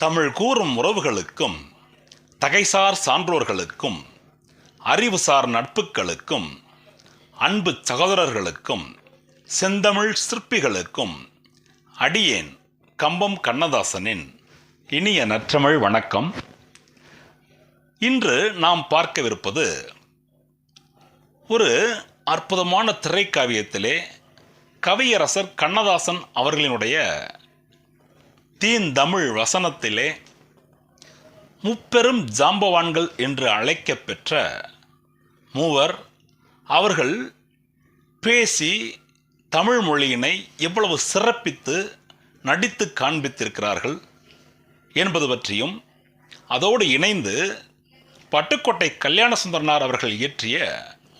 தமிழ் கூறும் உறவுகளுக்கும் தகைசார் சான்றோர்களுக்கும் அறிவுசார் நட்புகளுக்கும் அன்பு சகோதரர்களுக்கும் செந்தமிழ் சிற்பிகளுக்கும் அடியேன் கம்பம் கண்ணதாசனின் இனிய நற்றமிழ் வணக்கம். இன்று நாம் பார்க்கவிருப்பது ஒரு அற்புதமான திரைக்காவியத்திலே கவியரசர் கண்ணதாசன் அவர்களினுடைய தீந்தமிழ் வசனத்திலே முப்பெரும் ஜாம்பவான்கள் என்று அழைக்கப் பெற்ற மூவர் அவர்கள் பேசி தமிழ் மொழியினை எவ்வளவு சிறப்பித்து நடித்து காண்பித்திருக்கிறார்கள் என்பது பற்றியும் அதோடு இணைந்து பட்டுக்கோட்டை கல்யாண சுந்தரனார் அவர்கள் இயற்றிய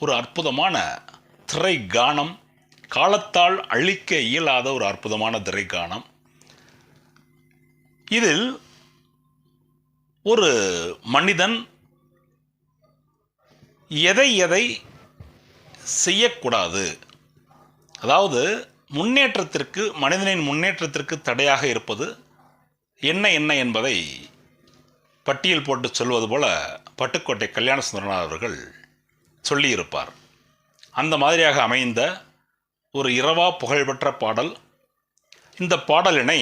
ஒரு அற்புதமான திரை கானம் காலத்தால் அழிக்க இயலாத ஒரு அற்புதமான திரை கானம் இதில் ஒரு மனிதன் எதை எதை செய்யக்கூடாது? அதாவது முன்னேற்றத்திற்கு மனிதனின் முன்னேற்றத்திற்கு தடையாக இருப்பது என்ன என்ன என்பதை பட்டியல் போட்டு சொல்வது போல பட்டுக்கோட்டை கல்யாண சுந்தரனார் அவர்கள் சொல்லியிருப்பார். அந்த மாதிரியாக அமைந்த ஒரு இரவா புகழ்பெற்ற பாடல். இந்த பாடலினை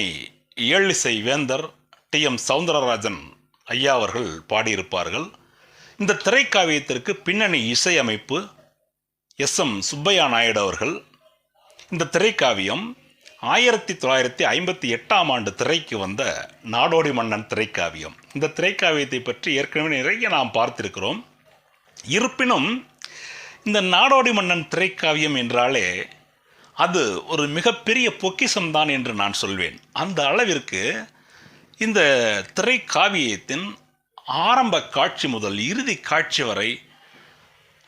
ஏழிசை வேந்தர் டி. எம். சவுந்தரராஜன் ஐயா அவர்கள் பாடியிருப்பார்கள். இந்த திரைக்காவியத்திற்கு பின்னணி இசையமைப்பு எஸ். எம். சுப்பையா நாயுடு அவர்கள். இந்த திரைக்காவியம் ஆயிரத்தி தொள்ளாயிரத்தி ஐம்பத்தி எட்டாம் ஆண்டு திரைக்கு வந்த நாடோடி மன்னன் திரைக்காவியம். இந்த திரைக்காவியத்தை பற்றி ஏற்கனவே நிறைய நாம் பார்த்திருக்கிறோம். இருப்பினும் இந்த நாடோடி மன்னன் திரைக்காவியம் என்றாலே அது ஒரு மிகப்பெரிய பொக்கிஷம்தான் என்று நான் சொல்வேன். அந்த அளவிற்கு இந்த திரைக்காவியத்தின் ஆரம்ப காட்சி முதல் இறுதி காட்சி வரை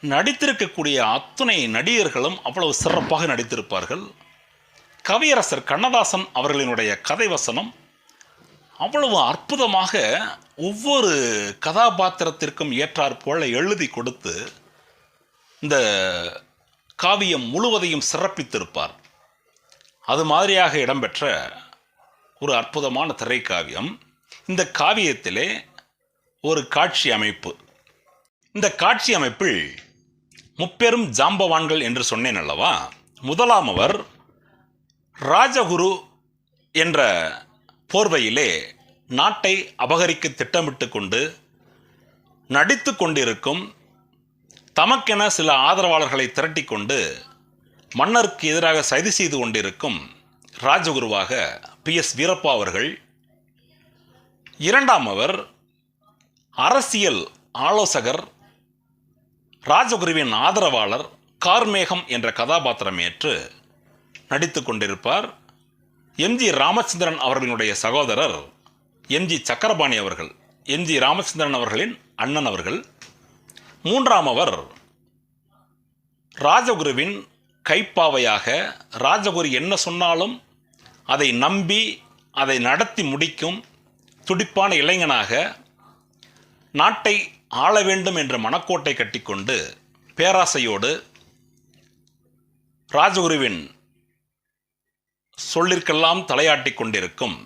நடித்திருக்கக்கூடிய அத்துணை நடிகர்களும் அவ்வளவு சிறப்பாக நடித்திருப்பார்கள். கவியரசர் கண்ணதாசன் அவர்களினுடைய கதை வசனம் அவ்வளவு அற்புதமாக ஒவ்வொரு கதாபாத்திரத்திற்கும் ஏற்றாற் போல எழுதி கொடுத்து இந்த காவியம் முழுவதையும் சிறப்பித்திருப்பார். அது மாதிரியாக இடம்பெற்ற ஒரு அற்புதமான திரைக்காவியம் இந்த காவியத்திலே ஒரு காட்சி அமைப்பு. இந்த காட்சி அமைப்பில் முப்பெரும் ஜாம்பவான்கள் என்று சொன்னேன் அல்லவா? முதலாம் அவர் ராஜகுரு என்ற போர்வையிலே நாட்டை அபகரிக்க திட்டமிட்டு கொண்டு நடித்து கொண்டிருக்கும் தமக்கென சில ஆதரவாளர்களை திரட்டி கொண்டு மன்னருக்கு எதிராக சதி செய்து கொண்டிருக்கும் ராஜகுருவாக பி எஸ் வீரப்பா அவர்கள் இரண்டாம் அவர் அரசியல் ஆலோசகர் ராஜகுருவின் ஆதரவாளர் கார்மேகம் என்ற கதாபாத்திரம் ஏற்று நடித்து கொண்டிருப்பார். எம்ஜி ராமச்சந்திரன் அவர்களினுடைய சகோதரர் எம்ஜி சக்கரபாணி அவர்கள் எம்ஜி ராமச்சந்திரன் அவர்களின் அண்ணன் அவர்கள் மூன்றாம் அவர். ராஜகுருவின் கைப்பாவையாக ராஜகுரு என்ன சொன்னாலும் அதை நம்பி அதை நடத்தி முடிக்கும் துடிப்பான இளைஞனாக நாட்டை ஆள வேண்டும் என்ற மனக்கோட்டை கட்டிக்கொண்டு பேராசையோடு ராஜகுருவின் சொல்லிற்கெல்லாம் தலையாட்டி கொண்டிருக்கும்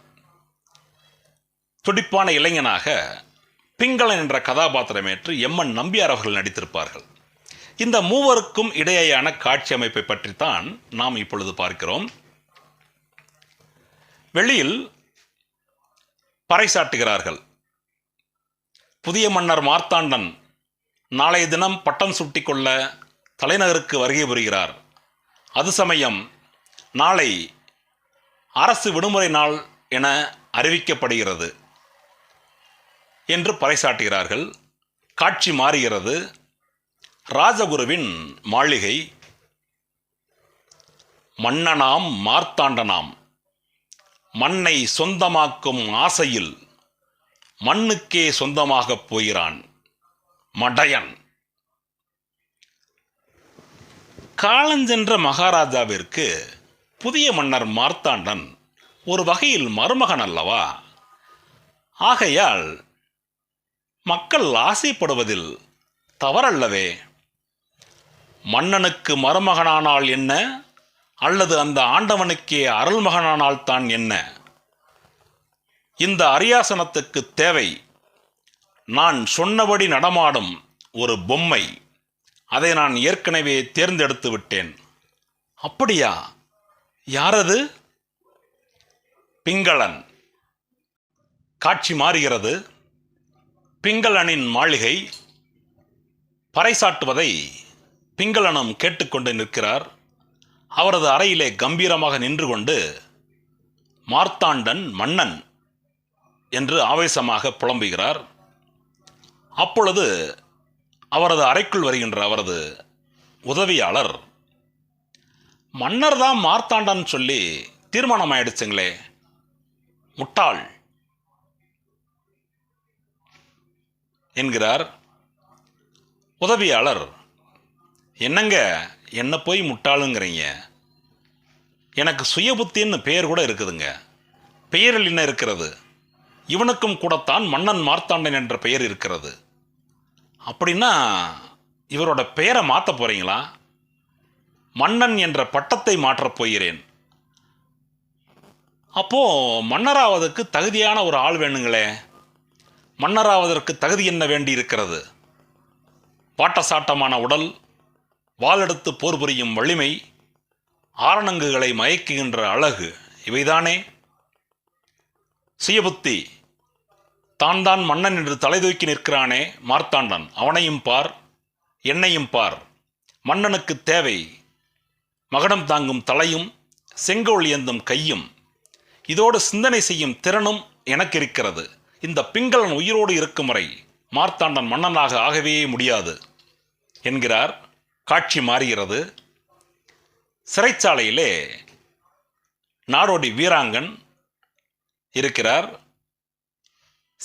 துடிப்பான இளைஞனாக பிங்களன் என்ற கதாபாத்திரமேற்று எம்என் நம்பியார் அவர்கள் நடித்திருப்பார்கள். இந்த மூவருக்கும் இடையேயான காட்சி அமைப்பை பற்றித்தான் நாம் இப்பொழுது பார்க்கிறோம். வெளியில் பறைசாட்டுகிறார்கள் புதிய மன்னர் மார்த்தாண்டன் நாளைய தினம் பட்டம் சுட்டிக்கொள்ள தலைநகருக்கு வருகை புரிகிறார். அது சமயம் நாளை அரசு விடுமுறை நாள் என அறிவிக்கப்படுகிறது. என்று பறைசாட்டுகிறார்கள் காட்சி மாறுகிறது. ராஜகுருவின் மாளிகை மன்னனாம் மார்த்தாண்டனாம். மண்ணை சொந்தமாக்கும் ஆசையில் மண்ணுக்கே சொந்தமாகப் போகிறான் மடையன். காலஞ்சென்ற மகாராஜாவிற்கு புதிய மன்னர் மார்த்தாண்டன் ஒரு வகையில் மருமகன் அல்லவா? ஆகையால் மக்கள் ஆசைப்படுவதில் தவறல்லவே. மன்னனுக்கு மருமகனானால் என்ன? அல்லது அந்த ஆண்டவனுக்கே அருள்மகனானால் தான் என்ன? இந்த அரியாசனத்துக்கு தேவை. நான் சொன்னபடி நடமாடும் ஒரு பொம்மை. அதை நான் ஏற்கனவே தேர்ந்தெடுத்து விட்டேன். அப்படியா? யாரது? பிங்களன். காட்சி மாறுகிறது. பிங்களனின் மாளிகை பறைசாட்டுவதை பிங்களனம் கேட்டுக்கொண்டு நிற்கிறார். அவரது அறையிலே கம்பீரமாக நின்று கொண்டு மார்த்தாண்டன் மன்னன் என்று ஆவேசமாக புலம்புகிறார். அப்பொழுது அவரது அறைக்குள் வருகின்ற அவரது உதவியாளர் மன்னர் தான் மார்த்தாண்டன் சொல்லி தீர்மானம் ஆயிடுச்சுங்களே முட்டாள். என்கிறார் உதவியாளர். என்னங்க என்ன போய் முட்டாளுங்கிறீங்க? எனக்கு சுயபுத்தின்னு பெயர் கூட இருக்குதுங்க. பெயரில் என்ன இருக்கிறது? இவனுக்கும் கூடத்தான் மன்னன் மார்த்தாண்டன் என்ற பெயர் இருக்கிறது. அப்படின்னா இவரோட பெயரை மாற்ற போகிறீங்களா மன்னன் என்ற பட்டத்தை மாற்றப் போகிறேன். அப்போது மன்னராவதுக்கு தகுதியான ஒரு ஆள் வேணுங்களே. மன்னராவதற்கு தகுதி என்ன வேண்டி இருக்கிறது பாட்டசாட்டமான உடல் வாளெடுத்து போர் புரியும் வலிமை ஆரணங்குகளை மயக்குகின்ற அழகு இவைதானே? சுயபுத்தி. தான் தான் மன்னன் என்று தலை தூக்கி நிற்கிறானே மார்த்தாண்டன். அவனையும் பார் என்னையும் பார். மன்னனுக்கு தேவை. மகடம் தாங்கும் தலையும் செங்கோல் ஏந்தும் கையும். இதோடு சிந்தனை செய்யும் திறனும் எனக்கு இருக்கிறது இந்த பிங்களன் உயிரோடு இருக்கும் வரை மார்த்தாண்டன் மன்னனாக ஆகவே முடியாது என்கிறார். காட்சி மாறுகிறது. சிறைச்சாலையிலே நாடோடி வீராங்கன் இருக்கிறார்.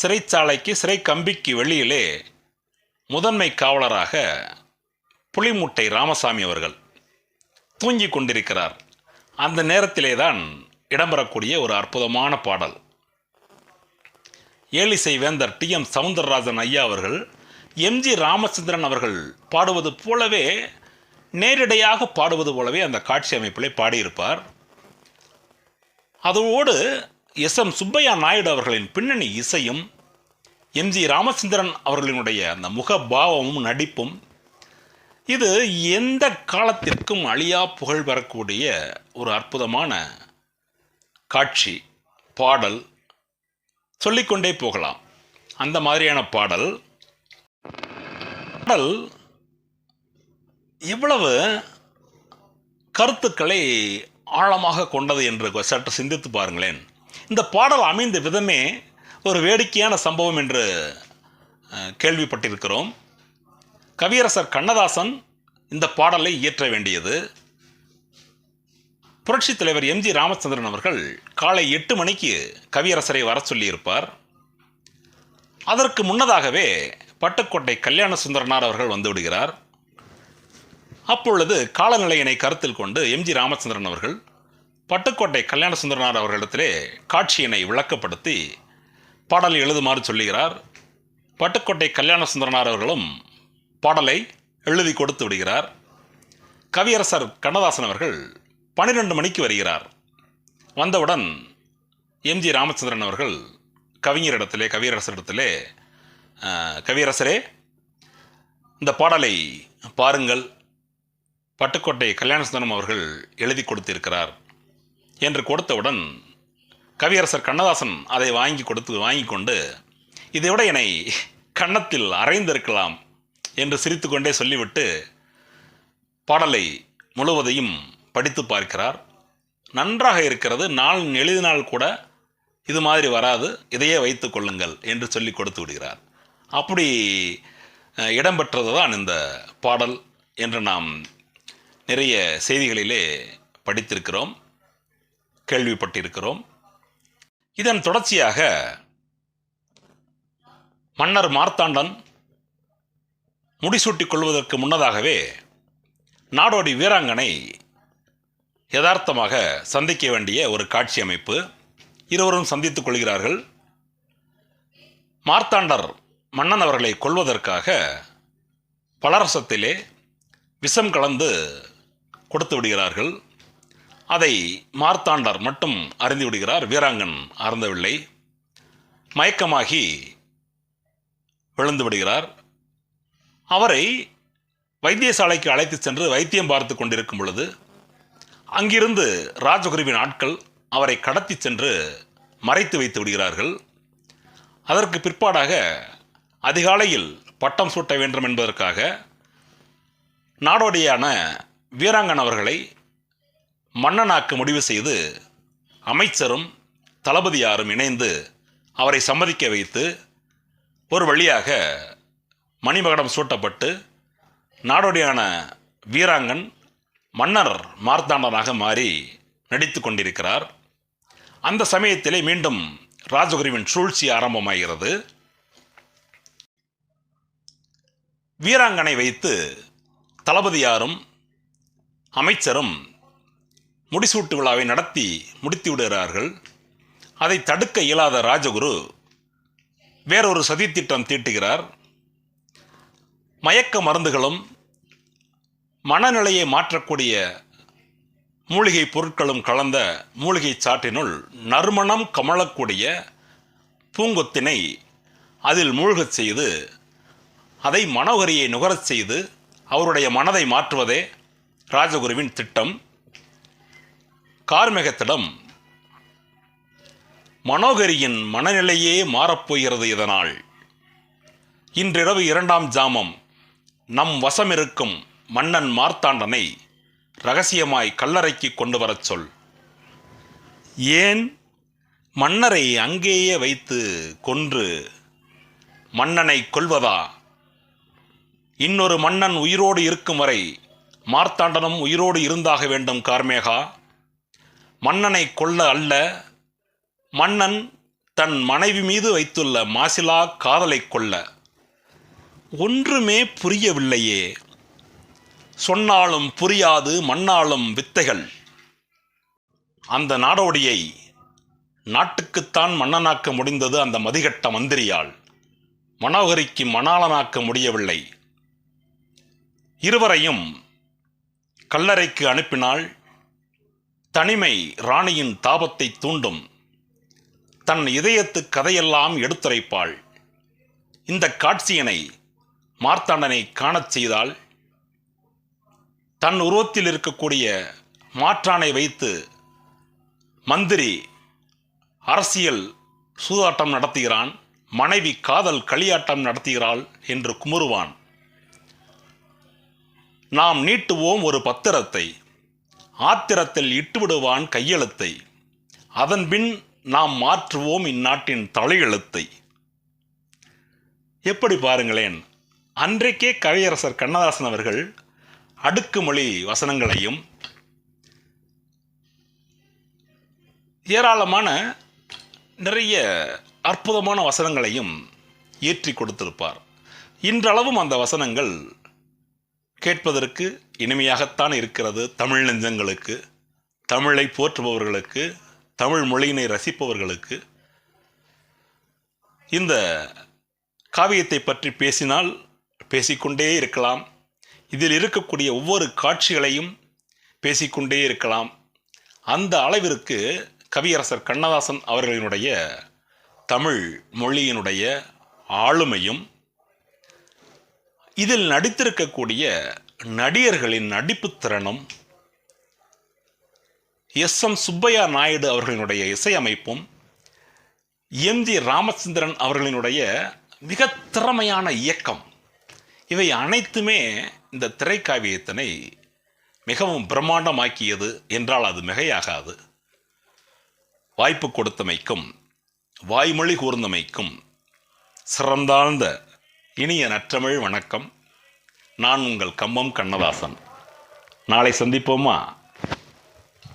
சிறைச்சாலைக்கு சிறை கம்பிக்கு வெளியிலே முதன்மை காவலராக புலிமுட்டை ராமசாமி அவர்கள் தூங்கிக் கொண்டிருக்கிறார். அந்த நேரத்திலே தான் இடம்பெறக்கூடிய ஒரு அற்புதமான பாடல். ஏலிசை வேந்தர் டி எம் சவுந்தரராஜன் ஐயா அவர்கள் எம்ஜி ராமச்சந்திரன் அவர்கள் பாடுவது போலவே நேரிடையாக பாடுவது போலவே அந்த காட்சி அமைப்பிலே பாடியிருப்பார். அதோடு எஸ் எம் சுப்பையா நாயுடு அவர்களின் பின்னணி இசையும் எம்ஜி ராமச்சந்திரன் அவர்களினுடைய அந்த முகபாவமும் நடிப்பும் இது எந்த காலத்திற்கும் அழியா புகழ் பெறக்கூடிய ஒரு அற்புதமான காட்சி பாடல் சொல்லிக்கொண்டே போகலாம். அந்த மாதிரியான பாடல். பாடல் எவ்வளவு கருத்துக்களை ஆழமாக கொண்டது என்று சற்று சிந்தித்து பாருங்களேன். இந்த பாடல் அமைந்த விதமே ஒரு வேடிக்கையான சம்பவம் என்று கேள்விப்பட்டிருக்கிறோம். கவியரசர் கண்ணதாசன் இந்த பாடலை இயற்ற வேண்டியது. புரட்சித் தலைவர் எம்ஜி ராமச்சந்திரன் அவர்கள் காலை எட்டு மணிக்கு கவியரசரை வர சொல்லியிருப்பார். அதற்கு முன்னதாகவே பட்டுக்கோட்டை கல்யாண சுந்தரனார் அவர்கள் வந்து விடுகிறார். அப்பொழுது காலநிலையினை கருத்தில் கொண்டு எம்ஜி ராமச்சந்திரன் அவர்கள் பட்டுக்கோட்டை கல்யாண சுந்தரனார் அவர்களிடத்திலே காட்சியினை விளக்கப்படுத்தி பாடல் எழுதுமாறு சொல்லுகிறார். பட்டுக்கோட்டை கல்யாண சுந்தரனார் அவர்களும் பாடலை எழுதி கொடுத்து விடுகிறார். கவியரசர் கண்ணதாசன் அவர்கள் பன்னிரெண்டு மணிக்கு வருகிறார். வந்தவுடன் எம்ஜி ராமச்சந்திரன் அவர்கள் கவிஞரிடத்திலே கவியரசரிடத்திலே கவியரசரே இந்த பாடலை பாருங்கள். பட்டுக்கோட்டை கல்யாணசுந்தரம் அவர்கள் எழுதி கொடுத்திருக்கிறார் என்று கொடுத்தவுடன் கவியரசர் கண்ணதாசன் அதை வாங்கி கொடுத்து வாங்கி கொண்டு இதை விட என்னை கன்னத்தில் அரைந்திருக்கலாம் என்று சிரித்துக்கொண்டே சொல்லிவிட்டு பாடலை முழுவதையும் படித்து பார்க்கிறார். நன்றாக இருக்கிறது. நாள் எழுதினால் கூட இது மாதிரி வராது. இதையே வைத்து கொள்ளுங்கள் என்று சொல்லி கொடுத்து விடுகிறார். அப்படி இடம்பெற்றது தான் இந்த பாடல் என்று நாம் நிறைய செய்திகளிலே படித்திருக்கிறோம் கேள்விப்பட்டிருக்கிறோம். இதன் தொடர்ச்சியாக மன்னர் மார்த்தாண்டன் முடிசூட்டிக் கொள்வதற்கு முன்னதாகவே நாடோடி வீராங்கனை யதார்த்தமாக சந்திக்க வேண்டிய ஒரு காட்சி அமைப்பு இருவரும் சந்தித்துக் கொள்கிறார்கள். மார்த்தாண்டர் மன்னன் அவர்களை கொல்வதற்காக பலரசத்திலே விஷம் கலந்து கொடுத்து விடுகிறார்கள். அதை மார்த்தாண்டர் மட்டும் அறிந்து விடுகிறார். வீராங்கன் அறந்தவில்லை மயக்கமாகி விழுந்து விடுகிறார். அவரை வைத்தியசாலைக்கு அழைத்து சென்று வைத்தியம் பார்த்து கொண்டிருக்கும் பொழுது அங்கிருந்து ராஜகுருவின் ஆட்கள் அவரை கடத்தி சென்று மறைத்து வைத்து விடுகிறார்கள். அதற்கு பிற்பாடாக அதிகாலையில் பட்டம் சூட்ட வேண்டும் என்பதற்காக நாடோடியான வீராங்கன் அவர்களை மன்னனாக்க முடிவு செய்து அமைச்சரும் தளபதியாரும் இணைந்து அவரை சம்மதிக்க வைத்து ஒரு வழியாக மணிமகடம் சூட்டப்பட்டு நாடோடியான வீராங்கன் மன்னர் மார்த்தாண்டனாக மாறி நடித்து கொண்டிருக்கிறார். அந்த சமயத்திலே மீண்டும் ராஜகுருவின் சூழ்ச்சி ஆரம்பமாகிறது. வீராங்கனை வைத்து தளபதியாரும் அமைச்சரும் முடிசூட்டு விழாவை நடத்தி முடித்து விடுகிறார்கள். அதை தடுக்க இயலாத ராஜகுரு வேறொரு சதித்திட்டம் தீட்டுகிறார். மயக்க மருந்துகளும் மனநிலையை மாற்றக்கூடிய மூலிகை பொருட்களும் கலந்த மூலிகை சாற்றினுள் நறுமணம் கமழக்கூடிய பூங்கொத்தினை அதில் மூழ்கச் செய்து அதை மனோகரியை நுகரச் செய்து அவருடைய மனதை மாற்றுவதே ராஜகுருவின் திட்டம். கார்மேகத்திடம் மனோகரியின் மனநிலையே மாறப்போகிறது இதனால். இன்றிரவு இரண்டாம் ஜாமம். நம் வசமிருக்கும் மன்னன் மார்த்தாண்டனை ரகசியமாய் கல்லறைக்கு கொண்டு வரச் சொல். ஏன்? மன்னரை அங்கேயே வைத்து கொன்று மன்னனை கொல்வதா? இன்னொரு மன்னன் உயிரோடு இருக்கும் வரை மார்த்தாண்டனும் உயிரோடு இருந்தாக வேண்டும் கார்மேகா. மன்னனை கொல்ல அல்ல. மன்னன் தன் மனைவி மீது வைத்துள்ள மாசிலா காதலை கொள்ள ஒன்றுமே புரியவில்லையே. சொன்னாலும் புரியாது மண்ணாலும் வித்தைகள். அந்த நாடோடியை நாட்டுக்குத்தான் மன்னனாக்க முடிந்தது அந்த மதிகட்ட மந்திரியால். மனோகரிக்கு மணாளனாக்க முடியவில்லை. இருவரையும் கல்லறைக்கு அனுப்பினால் தனிமை ராணியின் தாபத்தை தூண்டும். தன் இதயத்து கதையெல்லாம் எடுத்துரைப்பாள். இந்த காட்சியினை மார்த்தாண்டனை காணச் செய்தால் தன் உருவத்தில் இருக்கக்கூடிய மாற்றானை வைத்து மந்திரி அரசியல் சூதாட்டம் நடத்துகிறான் மனைவி காதல் களியாட்டம் நடத்துகிறாள் என்று குமுறுவான். நாம் நீட்டுவோம் ஒரு பத்திரத்தை ஆத்திரத்தில் இட்டுவிடுவான் கையெழுத்தை அதன்பின் நாம் மாற்றுவோம் இந்நாட்டின் தலையெழுத்தை. எப்படி பாருங்களேன் அன்றைக்கே கவியரசர் கண்ணதாசன் அவர்கள் அடுக்குமொழி வசனங்களையும் ஏராளமான நிறைய அற்புதமான வசனங்களையும் ஏற்றி கொடுத்திருப்பார். இன்றளவும் அந்த வசனங்கள் கேட்பதற்கு இனிமையாகத்தான் இருக்கிறது தமிழ் நெஞ்சங்களுக்கு தமிழை போற்றுபவர்களுக்கு தமிழ் மொழியினை ரசிப்பவர்களுக்கு. இந்த காவியத்தை பற்றி பேசினால் பேசிக்கொண்டே இருக்கலாம். இதில் இருக்கக்கூடிய ஒவ்வொரு காட்சிகளையும் பேசிக்கொண்டே இருக்கலாம். அந்த அளவிற்கு கவியரசர் கண்ணதாசன் அவர்களினுடைய தமிழ் மொழியினுடைய ஆளுமையும் இதில் நடித்திருக்கக்கூடிய நடிகர்களின் நடிப்பு திறனும் எஸ். எம். சுப்பையா நாயுடு அவர்களினுடைய இசையமைப்பும் எம். ஜி. ராமச்சந்திரன் அவர்களினுடைய மிக திறமையான இயக்கம் இவை அனைத்துமே இந்த திரைக்காவியத்தினை மிகவும் பிரம்மாண்டமாக்கியது என்றால் அது மிகையாகாது. வாய்ப்பு கொடுத்தமைக்கும் வாய்மொழி கூர்ந்தமைக்கும் சிறந்தாழ்ந்த இனிய நற்றமிழ் வணக்கம். நான் உங்கள் கம்பம் கண்ணதாசன். நாளை சந்திப்போமா?